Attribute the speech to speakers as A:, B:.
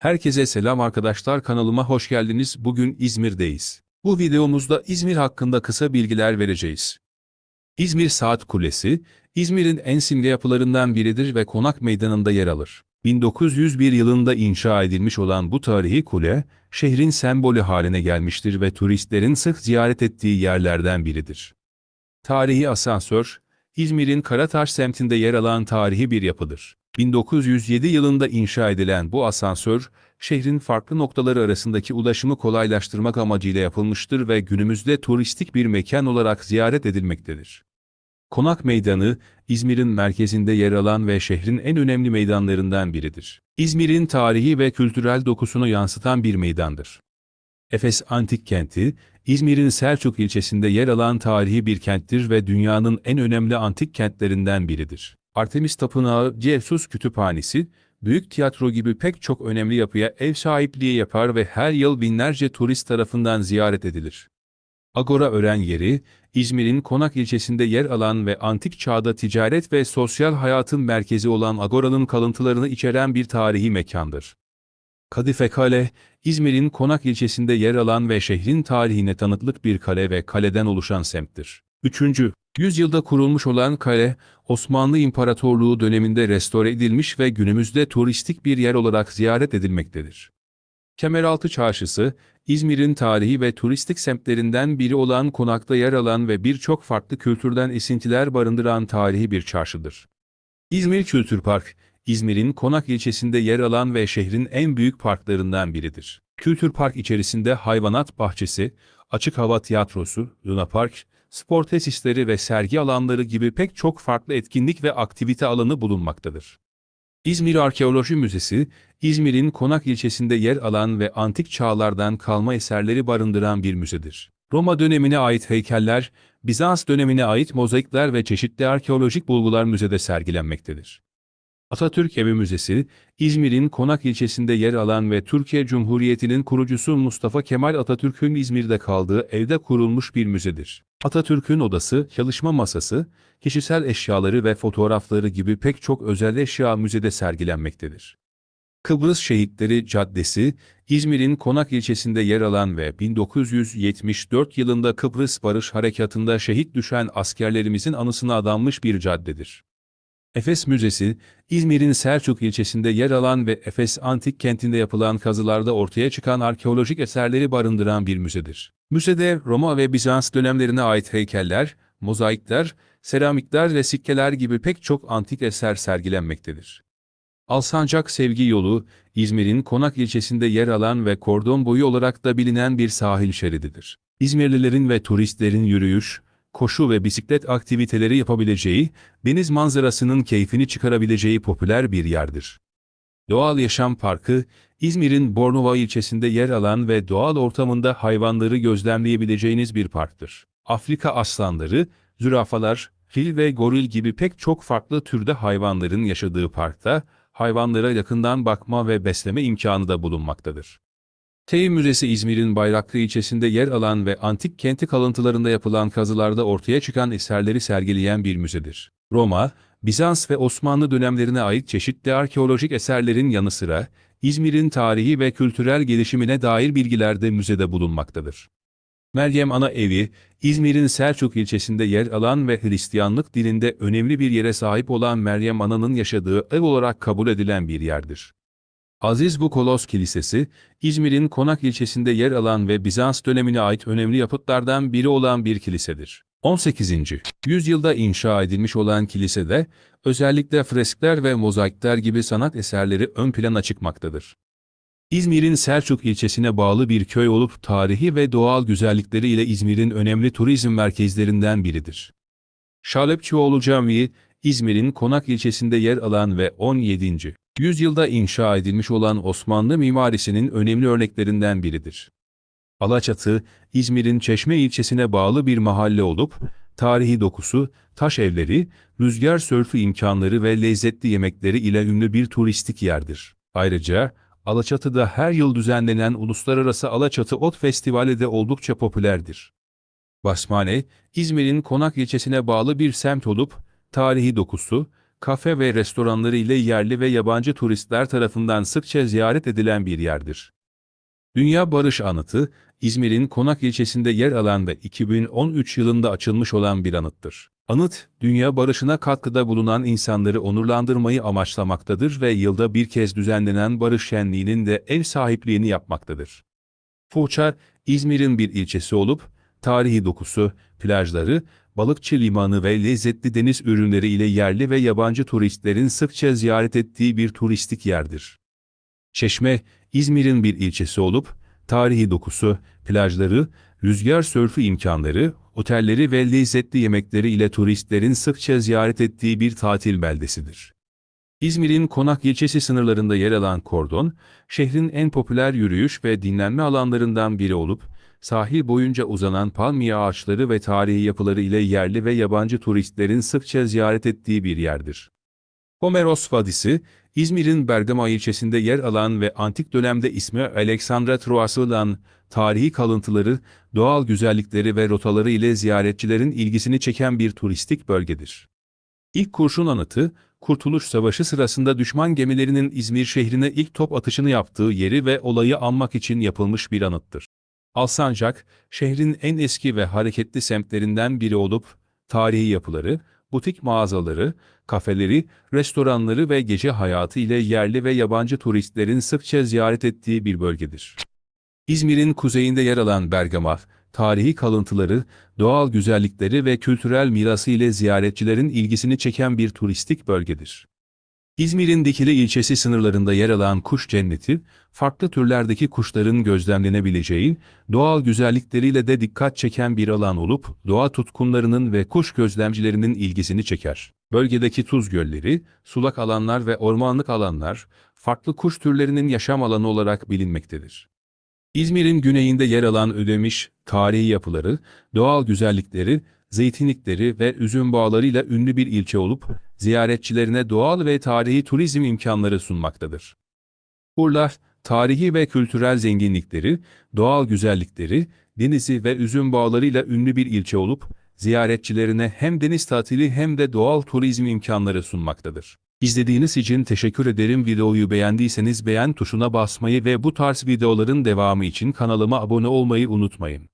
A: Herkese selam arkadaşlar kanalıma hoş geldiniz. Bugün İzmir'deyiz. Bu videomuzda İzmir hakkında kısa bilgiler vereceğiz. İzmir Saat Kulesi, İzmir'in en simge yapılarından biridir ve Konak Meydanı'nda yer alır. 1901 yılında inşa edilmiş olan bu tarihi kule, şehrin sembolü haline gelmiştir ve turistlerin sık ziyaret ettiği yerlerden biridir. Tarihi asansör, İzmir'in Karataş semtinde yer alan tarihi bir yapıdır. 1907 yılında inşa edilen bu asansör, şehrin farklı noktaları arasındaki ulaşımı kolaylaştırmak amacıyla yapılmıştır ve günümüzde turistik bir mekan olarak ziyaret edilmektedir. Konak Meydanı, İzmir'in merkezinde yer alan ve şehrin en önemli meydanlarından biridir. İzmir'in tarihi ve kültürel dokusunu yansıtan bir meydandır. Efes Antik Kenti, İzmir'in Selçuk ilçesinde yer alan tarihi bir kenttir ve dünyanın en önemli antik kentlerinden biridir. Artemis Tapınağı, Cevsus Kütüphanesi, Büyük Tiyatro gibi pek çok önemli yapıya ev sahipliği yapar ve her yıl binlerce turist tarafından ziyaret edilir. Agora Ören Yeri, İzmir'in Konak ilçesinde yer alan ve antik çağda ticaret ve sosyal hayatın merkezi olan Agora'nın kalıntılarını içeren bir tarihi mekandır. Kadife Kale, İzmir'in Konak ilçesinde yer alan ve şehrin tarihine tanıklık bir kale ve kaleden oluşan semttir. 3. Yüzyılda kurulmuş olan kale, Osmanlı İmparatorluğu döneminde restore edilmiş ve günümüzde turistik bir yer olarak ziyaret edilmektedir. Kemeraltı Çarşısı, İzmir'in tarihi ve turistik semtlerinden biri olan konakta yer alan ve birçok farklı kültürden esintiler barındıran tarihi bir çarşıdır. İzmir Kültür Park, İzmir'in Konak ilçesinde yer alan ve şehrin en büyük parklarından biridir. Kültür Park içerisinde hayvanat bahçesi, açık hava tiyatrosu, Luna Park, spor tesisleri ve sergi alanları gibi pek çok farklı etkinlik ve aktivite alanı bulunmaktadır. İzmir Arkeoloji Müzesi, İzmir'in Konak ilçesinde yer alan ve antik çağlardan kalma eserleri barındıran bir müzedir. Roma dönemine ait heykeller, Bizans dönemine ait mozaikler ve çeşitli arkeolojik bulgular müzede sergilenmektedir. Atatürk Evi Müzesi, İzmir'in Konak ilçesinde yer alan ve Türkiye Cumhuriyeti'nin kurucusu Mustafa Kemal Atatürk'ün İzmir'de kaldığı evde kurulmuş bir müzedir. Atatürk'ün odası, çalışma masası, kişisel eşyaları ve fotoğrafları gibi pek çok özel eşya müzede sergilenmektedir. Kıbrıs Şehitleri Caddesi, İzmir'in Konak ilçesinde yer alan ve 1974 yılında Kıbrıs Barış Harekatı'nda şehit düşen askerlerimizin anısına adanmış bir caddedir. Efes Müzesi, İzmir'in Selçuk ilçesinde yer alan ve Efes Antik Kenti'nde yapılan kazılarda ortaya çıkan arkeolojik eserleri barındıran bir müzedir. Müzede Roma ve Bizans dönemlerine ait heykeller, mozaikler, seramikler ve sikkeler gibi pek çok antik eser sergilenmektedir. Alsancak Sevgi Yolu, İzmir'in Konak ilçesinde yer alan ve kordon boyu olarak da bilinen bir sahil şerididir. İzmirlilerin ve turistlerin yürüyüş, koşu ve bisiklet aktiviteleri yapabileceği, deniz manzarasının keyfini çıkarabileceği popüler bir yerdir. Doğal Yaşam Parkı, İzmir'in Bornova ilçesinde yer alan ve doğal ortamında hayvanları gözlemleyebileceğiniz bir parktır. Afrika aslanları, zürafalar, fil ve goril gibi pek çok farklı türde hayvanların yaşadığı parkta, hayvanlara yakından bakma ve besleme imkanı da bulunmaktadır. Tey Müzesi İzmir'in Bayraklı ilçesinde yer alan ve antik kenti kalıntılarında yapılan kazılarda ortaya çıkan eserleri sergileyen bir müzedir. Roma, Bizans ve Osmanlı dönemlerine ait çeşitli arkeolojik eserlerin yanı sıra, İzmir'in tarihi ve kültürel gelişimine dair bilgiler de müzede bulunmaktadır. Meryem Ana Evi, İzmir'in Selçuk ilçesinde yer alan ve Hristiyanlık dilinde önemli bir yere sahip olan Meryem Ana'nın yaşadığı ev olarak kabul edilen bir yerdir. Aziz Bukolos Kilisesi, İzmir'in Konak ilçesinde yer alan ve Bizans dönemine ait önemli yapıtlardan biri olan bir kilisedir. 18. yüzyılda inşa edilmiş olan kilisede, özellikle freskler ve mozaikler gibi sanat eserleri ön plana çıkmaktadır. İzmir'in Selçuk ilçesine bağlı bir köy olup tarihi ve doğal güzellikleriyle İzmir'in önemli turizm merkezlerinden biridir. Şalepçioğlu Camii, İzmir'in Konak ilçesinde yer alan ve 17. yüzyılda inşa edilmiş olan Osmanlı mimarisinin önemli örneklerinden biridir. Alaçatı, İzmir'in Çeşme ilçesine bağlı bir mahalle olup, tarihi dokusu, taş evleri, rüzgar sörfü imkanları ve lezzetli yemekleri ile ünlü bir turistik yerdir. Ayrıca, Alaçatı'da her yıl düzenlenen Uluslararası Alaçatı Ot Festivali de oldukça popülerdir. Basmane, İzmir'in Konak ilçesine bağlı bir semt olup, tarihi dokusu, kafe ve restoranları ile yerli ve yabancı turistler tarafından sıkça ziyaret edilen bir yerdir. Dünya Barış Anıtı, İzmir'in Konak ilçesinde yer alan ve 2013 yılında açılmış olan bir anıttır. Anıt, dünya barışına katkıda bulunan insanları onurlandırmayı amaçlamaktadır ve yılda bir kez düzenlenen barış şenliğinin de ev sahipliğini yapmaktadır. Foça, İzmir'in bir ilçesi olup, tarihi dokusu, plajları, balıkçı limanı ve lezzetli deniz ürünleri ile yerli ve yabancı turistlerin sıkça ziyaret ettiği bir turistik yerdir. Çeşme, İzmir'in bir ilçesi olup, tarihi dokusu, plajları, rüzgar sörfü imkanları, otelleri ve lezzetli yemekleri ile turistlerin sıkça ziyaret ettiği bir tatil beldesidir. İzmir'in Konak ilçesi sınırlarında yer alan kordon, şehrin en popüler yürüyüş ve dinlenme alanlarından biri olup, sahil boyunca uzanan palmiye ağaçları ve tarihi yapıları ile yerli ve yabancı turistlerin sıkça ziyaret ettiği bir yerdir. Homeros Vadisi, İzmir'in Bergama ilçesinde yer alan ve antik dönemde ismi Alexandra Troası olan tarihi kalıntıları, doğal güzellikleri ve rotaları ile ziyaretçilerin ilgisini çeken bir turistik bölgedir. İlk kurşun anıtı, Kurtuluş Savaşı sırasında düşman gemilerinin İzmir şehrine ilk top atışını yaptığı yeri ve olayı anmak için yapılmış bir anıttır. Alsancak, şehrin en eski ve hareketli semtlerinden biri olup, tarihi yapıları, butik mağazaları, kafeleri, restoranları ve gece hayatı ile yerli ve yabancı turistlerin sıkça ziyaret ettiği bir bölgedir. İzmir'in kuzeyinde yer alan Bergama, tarihi kalıntıları, doğal güzellikleri ve kültürel mirası ile ziyaretçilerin ilgisini çeken bir turistik bölgedir. İzmir'in Dikili ilçesi sınırlarında yer alan kuş cenneti, farklı türlerdeki kuşların gözlemlenebileceği, doğal güzellikleriyle de dikkat çeken bir alan olup, doğa tutkunlarının ve kuş gözlemcilerinin ilgisini çeker. Bölgedeki tuz gölleri, sulak alanlar ve ormanlık alanlar, farklı kuş türlerinin yaşam alanı olarak bilinmektedir. İzmir'in güneyinde yer alan Ödemiş, tarihi yapıları, doğal güzellikleri, zeytinlikleri ve üzüm bağlarıyla ünlü bir ilçe olup, ziyaretçilerine doğal ve tarihi turizm imkanları sunmaktadır. Urla, tarihi ve kültürel zenginlikleri, doğal güzellikleri, denizi ve üzüm bağlarıyla ünlü bir ilçe olup, ziyaretçilerine hem deniz tatili hem de doğal turizm imkanları sunmaktadır. İzlediğiniz için teşekkür ederim. Videoyu beğendiyseniz beğen tuşuna basmayı ve bu tarz videoların devamı için kanalıma abone olmayı unutmayın.